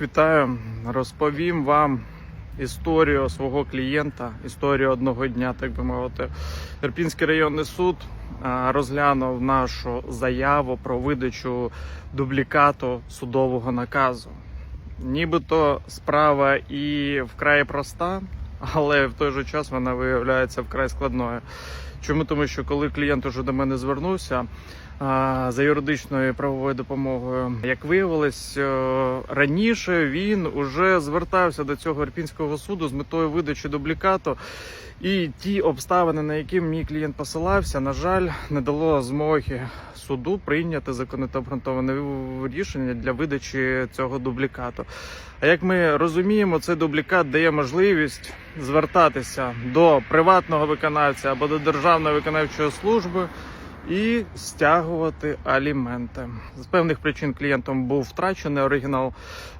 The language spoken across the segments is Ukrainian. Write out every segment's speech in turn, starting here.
Вітаю, розповім вам історію свого клієнта, історію одного дня, так би мовити. Ірпінський районний суд розглянув нашу заяву про видачу дублікату судового наказу. Нібито справа і вкрай проста, але в той же час вона виявляється вкрай складною. Чому? Тому що коли клієнт уже до мене звернувся за юридичною правовою допомогою, як виявилось, е, раніше він уже звертався до цього Ірпінського суду з метою видачі дублікату. І ті обставини, на які мій клієнт посилався, на жаль, не дало змоги суду прийняти законно обґрунтоване рішення для видачі цього дублікату. А як ми розуміємо, цей дублікат дає можливість звертатися до приватного виконавця або до державної виконавчої служби і стягувати аліменти. З певних причин клієнтом був втрачений оригінал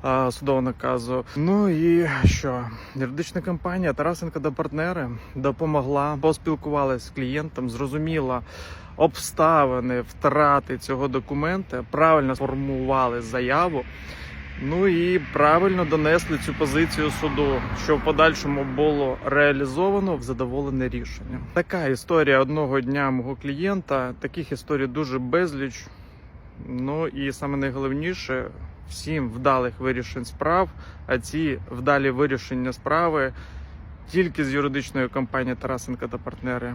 а, судового наказу. Ну і що юридична компанія Тарасенко та партнери допомогла, поспілкувалася з клієнтом, зрозуміла обставини втрати цього документа, правильно сформували заяву. Ну і правильно донесли цю позицію суду, що в подальшому було реалізовано в задоволене рішення. Така історія одного дня мого клієнта. Таких історій дуже безліч. Ну і саме найголовніше всім вдалих вирішень справ. А ці вдалі вирішення справи тільки з юридичною компанією Тарасенка та партнери.